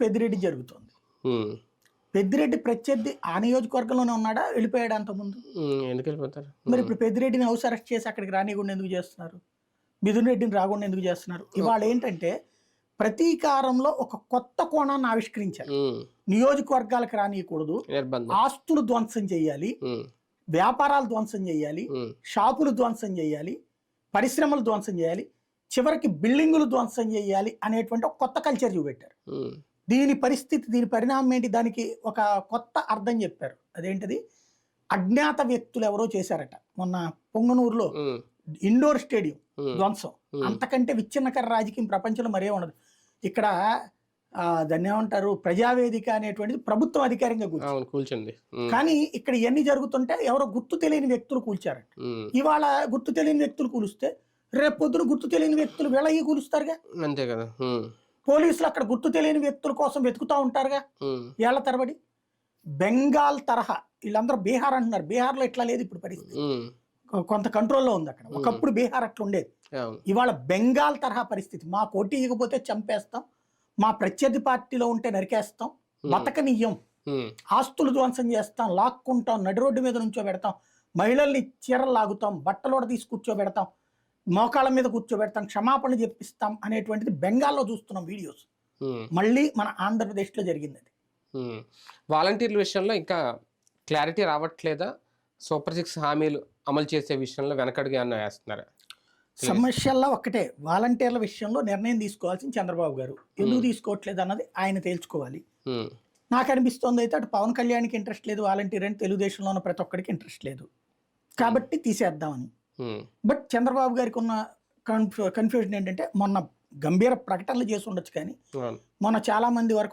పెద్దిరెడ్డి జరుగుతుంది. పెద్దిరెడ్డి ప్రత్యర్థి ఆ నియోజకవర్గంలోనే ఉన్నాడా? వెళ్ళిపోయాడు అంతకుముందు? ఉమ్, ఎందుకు వెళ్ళిపోతారు? మరి ఇప్పుడు పెద్దిరెడ్డిని హౌస్ అరెస్ట్ చేసి అక్కడికి రానియకుండా ఎందుకు చేస్తున్నారు? మిథున్ రెడ్డిని రాకుండా ఎందుకు చేస్తున్నారు? ఇవాళ ఏంటంటే ప్రతీకారంలో ఒక కొత్త కోణాన్ని ఆవిష్కరించారు. నియోజకవర్గాలకు రానియకూడదు. ఆస్తులు ధ్వంసం చేయాలి. వ్యాపారాలు ధ్వంసం చేయాలి. షాపులు ధ్వంసం చేయాలి. పరిశ్రమలు ధ్వంసం చేయాలి. చివరికి బిల్డింగులు ధ్వంసం చేయాలి అనేటువంటి ఒక కొత్త కల్చర్ చూపెట్టారు. దీని పరిస్థితి దీని పరిణామం ఏంటి? దానికి ఒక కొత్త అర్థం చెప్పారు. అదేంటిది? అజ్ఞాత వ్యక్తులు ఎవరో చేశారట. మొన్న పొంగనూరులో ఇండోర్ స్టేడియం ధ్వంసం. అంతకంటే విచ్ఛిన్నకర రాజకీయం ప్రపంచంలో మరే ఉండదు. ఇక్కడ దాన్ని ఏమంటారు? ప్రజావేదిక అనేటువంటిది ప్రభుత్వం అధికారంగా కూర్చు అవును కూల్చండి ఉమ్, కానీ ఇక్కడ ఇవన్నీ జరుగుతుంటే ఎవరో గుర్తు తెలియని వ్యక్తులు కూల్చారట. ఇవాళ గుర్తు తెలియని వ్యక్తులు కూలిస్తే రేపు పొద్దున గుర్తు తెలియని వ్యక్తులు వీళ్ళకి కూలుస్తారుగా. అంతే కదా. పోలీసులు అక్కడ గుర్తు తెలియని వ్యక్తుల కోసం వెతుకుతూ ఉంటారుగా ఏళ్ళ తరబడి. బెంగాల్ తరహా వీళ్ళందరూ బీహార్ అంటున్నారు. బీహార్లో ఇట్లా లేదు ఇప్పుడు పరిస్థితి. కొంత కంట్రోల్లో ఉంది అక్కడ. ఒకప్పుడు బీహార్ అట్లా ఉండేది. ఇవాళ బెంగాల్ తరహా పరిస్థితి. మా కోటి ఇవ్వకపోతే చంపేస్తాం. మా ప్రత్యర్థి పార్టీలో ఉంటే నరికేస్తాం. బతకనియ్యం ఉమ్, ఆస్తులు ధ్వంసం చేస్తాం. లాక్కుంటాం. నడి రోడ్డు మీద నుంచో పెడతాం. మహిళల్ని చీరలు లాగుతాం బట్టలోడ తీసి కూర్చోబెడతాం. మోకాళ్ళ మీద కూర్చోబెడతాం క్షమాపణ చెప్పిస్తాం అనేటువంటిది బెంగాల్లో చూస్తున్నాం వీడియోస్. మళ్ళీ మన ఆంధ్రప్రదేశ్లో జరిగింది అది. వాలంటీర్ల విషయంలో ఇంకా క్లారిటీ రావట్లేదా? సూపర్ సిక్స్ హామీలు అమలు చేసే విషయంలో వెనకడుగు అన్న వేస్తున్నారా? సమస్యల్లో ఒక్కటే వాలంటీర్ల విషయంలో నిర్ణయం తీసుకోవాల్సింది చంద్రబాబు గారు. ఎందుకు తీసుకోవట్లేదు అన్నది ఆయన తేల్చుకోవాలి. నాకు అనిపిస్తోంది అయితే అటు పవన్ కళ్యాణ్కి ఇంట్రెస్ట్ లేదు వాలంటీర్ అని తెలుగుదేశంలో ఉన్న ప్రతి ఒక్కరికి ఇంట్రెస్ట్ లేదు. కాబట్టి తీసేద్దామని. బట్ చంద్రబాబు గారికి ఉన్న కన్ఫ్యూ కన్ఫ్యూజన్ ఏంటంటే మొన్న గంభీర ప్రకటనలు చేసి ఉండొచ్చు కానీ అవును మొన్న చాలా మంది వరకు